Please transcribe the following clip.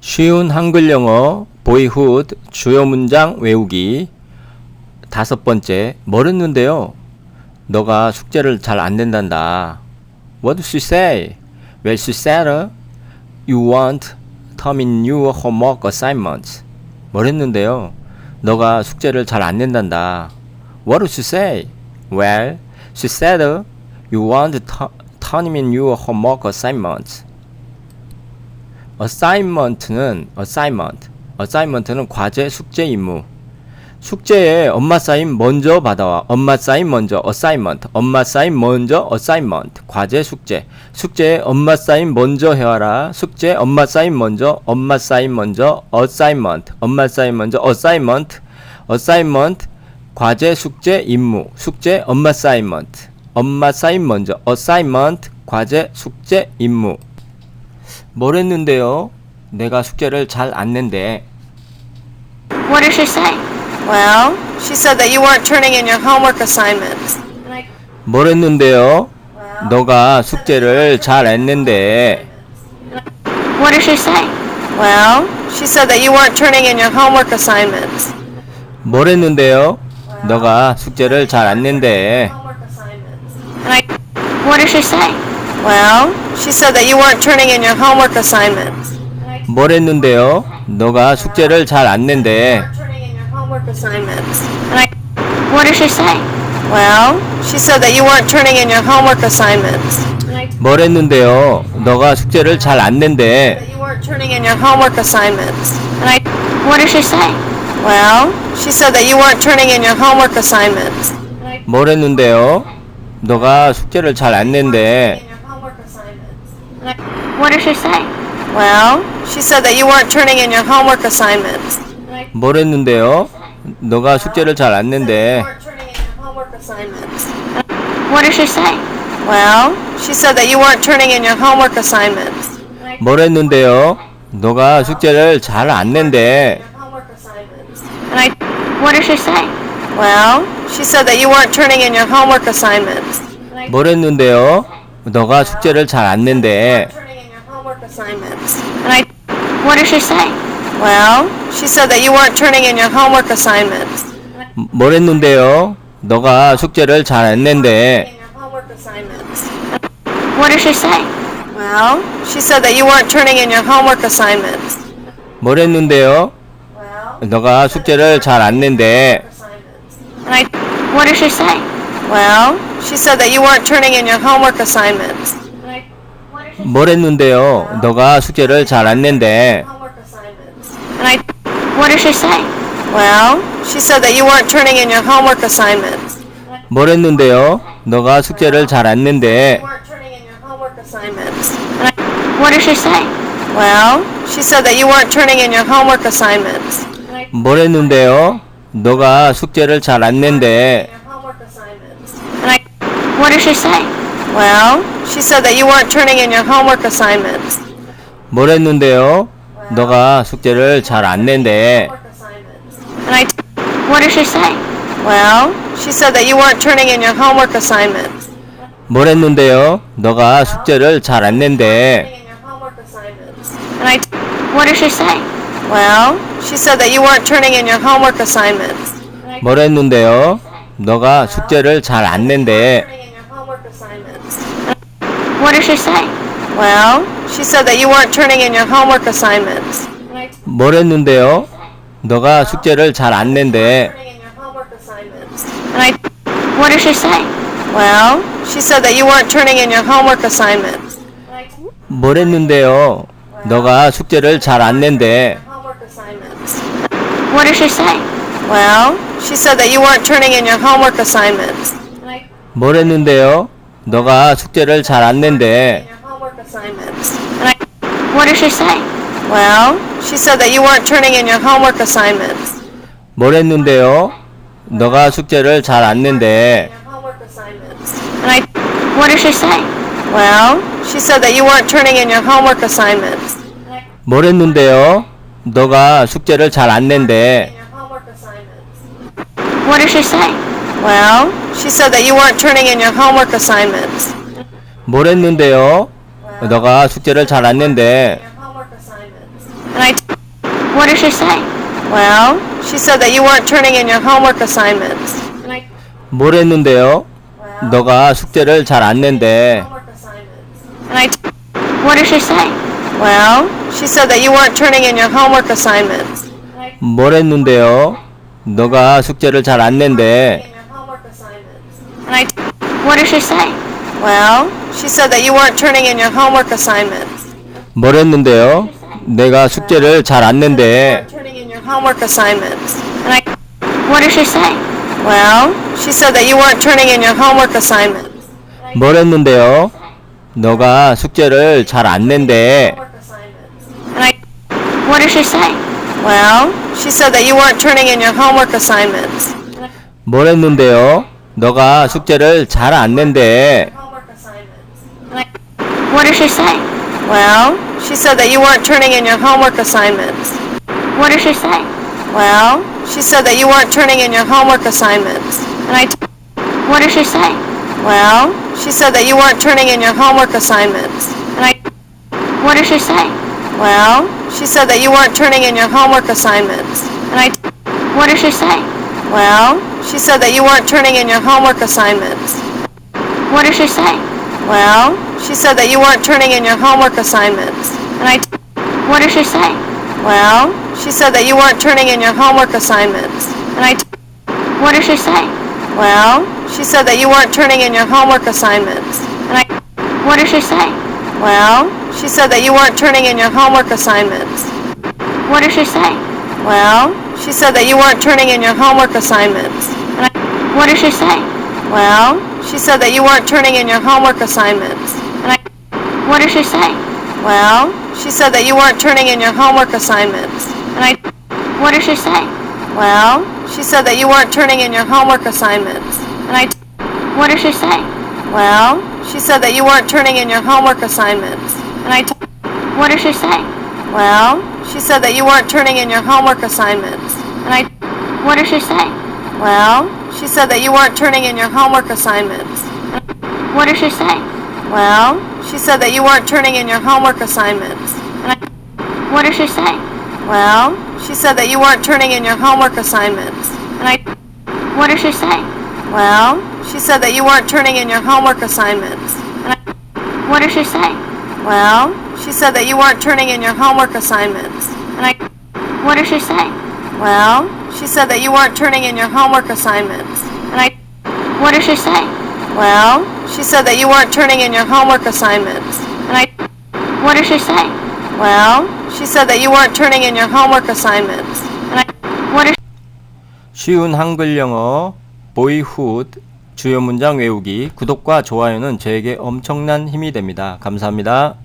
쉬운 한글 영어 보이훗 주요 문장 외우기 다섯 번째 뭐랬는데요? 너가 숙제를 잘 안 낸단다. What she say? Well, she said you won't turn in your homework assignments. 뭐랬는데요? 너가 숙제를 잘 안 낸단다. What she say? Well, she said you won't tu- turn in your homework assignments. Assignment는 assignment, assignment는 과제, 숙제, 임무. 숙제에 엄마 사인 먼저 받아와. 엄마 사인 먼저 assignment, 엄마 사인 먼저 assignment. 과제, 숙제. 숙제에 엄마 사인 먼저 해와라. 숙제 엄마 사인 먼저, 엄마 사인 먼저 assignment, 엄마 사인 먼저 assignment, assignment. 과제, 숙제, 임무. 숙제 엄마 assignment, 엄마 사인 먼저 assignment. 과제, 숙제, 임무. 뭐랬는데요? 내가 숙제를 잘 안 낸대. What did she say? Well, she said that you weren't turning in your homework assignments. 뭐랬는데요? 너가 숙제를 잘 안 낸대. What did she say? Well, she said that you weren't turning in your homework assignments. 뭐랬는데요? 너가 숙제를 잘 안 낸대. Homework assignments. What did she say? Well, she said that you weren't turning in your homework assignments. 뭐랬는데요? 너가 숙제를 잘 안 낸대. Turning in your homework assignments. What did she say? Well, she said that you weren't turning in your homework assignments. 뭐랬는데요? 너가 숙제를 잘 안 낸대. That you weren't turning in your homework assignments. What did she say? Well, she said that you weren't turning in your homework assignments. 뭐랬는데요? 너가 숙제를 잘 안 낸대. What did she say? Well, she said that you weren't turning in your homework assignments. 뭐랬는데요? 너가 숙제를 잘 안 낸대. weren't turning in your homework assignments. What did she say? Well, she said that you weren't turning in your homework assignments. 뭐랬는데요? 너가 숙제를 잘 안 낸대. Your homework assignments. What did she say? Well, she said that you weren't turning in your homework assignments. 뭐랬는데요? 너가 숙제를 잘 안 낸대. Turning in your homework assignments. What did she say? Well, she said that you weren't turning in your homework assignments. 뭐랬는데요? 너가 숙제를 잘 안 낸대. In your homework assignments. What did she say? Well, she said that you weren't turning in your homework assignments. 뭐랬는데요? Well, 너가 숙제를 잘 안 낸대. assignments. What did she say? Well, she said that you weren't turning in your homework assignments. 뭐랬는데요? 너가 숙제를 잘 안 낸대. Homework assignments. What did she say? Well, she said that you weren't turning in your homework assignments. 뭐랬는데요? 너가 숙제를 잘 안 낸대. weren't turning in your homework assignments. What did she say? Well, she said that you weren't turning in your homework assignments. 뭐랬는데요? 너가 숙제를 잘 안 낸대. Your homework assignments. What did she say? Well, she said that you weren't turning in your homework assignments. 뭐랬는데요? 너가 숙제를 잘 안 낸대. Homework assignments. What did she say? Well, she said that you weren't turning in your homework assignments. 뭐랬는데요? 너가 숙제를 잘 안 낸대. In your homework assignments. What did she say? Well, she said that you weren't turning in your homework assignments. 뭐랬는데요? 너가 숙제를 잘 안 낸대. What did she say? Well, she said that you weren't turning in your homework assignments. 뭐랬는데요? 너가 숙제를 잘 안 낸대. Turning in your homework assignments. What did she say? Well, she said that you weren't turning in your homework assignments. 뭐랬는데요? 너가 숙제를 잘 안 낸대. Homework assignments. What did she say? Well, she said that you weren't turning in your homework assignments. 뭐랬는데요? 너가 숙제를 잘 안 낸대. Your homework assignments. What did she say? Well, she said that you weren't turning in your homework assignments. 뭐랬는데요? 너가 숙제를 잘 안 낸대. Your homework assignments. What did she say? Well, she said that you weren't turning in your homework assignments. 뭐랬는데요? 너가 숙제를 잘 안 낸대. Your homework assignments. What did she say? Well, she said that you weren't turning in your homework assignments. 뭐랬는데요? 너가 숙제를 잘안 낸대. Your homework assignments. assignments. And I. T- What did she say? well, she said that you weren't turning in your homework assignments. And I. 뭘 했는데요? well, 너가 숙제를 잘안 assignments. And I. T- What did she say? well, she said that you weren't turning in your homework assignments. 했는데요? 너가 숙제를 잘 안 낸대. And I. T- What did she say? well, she said that you weren't turning in your homework assignments. 뭘 했는데요? 내가 숙제를 잘 안 낸대. turning in your homework assignments. And I. What did she say? well, she said that you weren't turning in your homework assignments. 뭘 했는데요? 너가 숙제를 잘 안 낸대. Homework assignments. And I. What did she say? well, she said that you weren't turning in your homework assignments. 뭘 했는데요? 너가 숙제를 잘 안 낸대. Homework assignments. And I. What did she say? well, she said that you weren't turning in your homework assignments. What did she say? well, she said that you weren't turning in your homework assignments. And I. T- What did she say? well, she said that you weren't turning in your homework assignments. And I. What did she say? well, she said that you weren't turning in your homework assignments. And I. T- What did she say? well, she said that you weren't turning in your homework assignments. What did she say? well, she said that you weren't turning in your homework assignments. And I. T- What did she say? well, she said that you weren't turning in your homework assignments. And I. T- What did she say? well, she said that you weren't turning in your homework assignments. And I. What did she say? well, she said that you weren't turning in your homework assignments. What did she say? well, she said that you weren't turning in your homework assignments. And I. What did she say? well, she said that you weren't turning in your homework assignments. And I. What did she say? well, she said that you weren't turning in your homework assignments. And I. What did she say? well, she said that you weren't turning in your homework assignments. And I. What did she say? well, she said that you weren't turning in your homework assignments. And I. What did she say? Well, she said that you weren't turning in your homework assignments. And I. What did she say? well, she said that you weren't turning in your homework assignments. What did she say? well, she said that you weren't turning in your homework assignments. And I. What did she say? well, she said that you weren't turning in your homework assignments. And I. What did she say? well, she said that you weren't turning in your homework assignments. And I. What did she say? well, she said that you weren't turning in your homework assignments. And I. What did she say? well, she said that you weren't turning in your homework assignments. And I. What did she say? well, she said that you weren't turning in your homework assignments. And I. What did she say? well, she said that you weren't turning in your homework assignments. And I. What did 쉬운 한글 영어 보이훗 주요 문장 외우기 구독과 좋아요는 저에게 엄청난 힘이 됩니다. 감사합니다.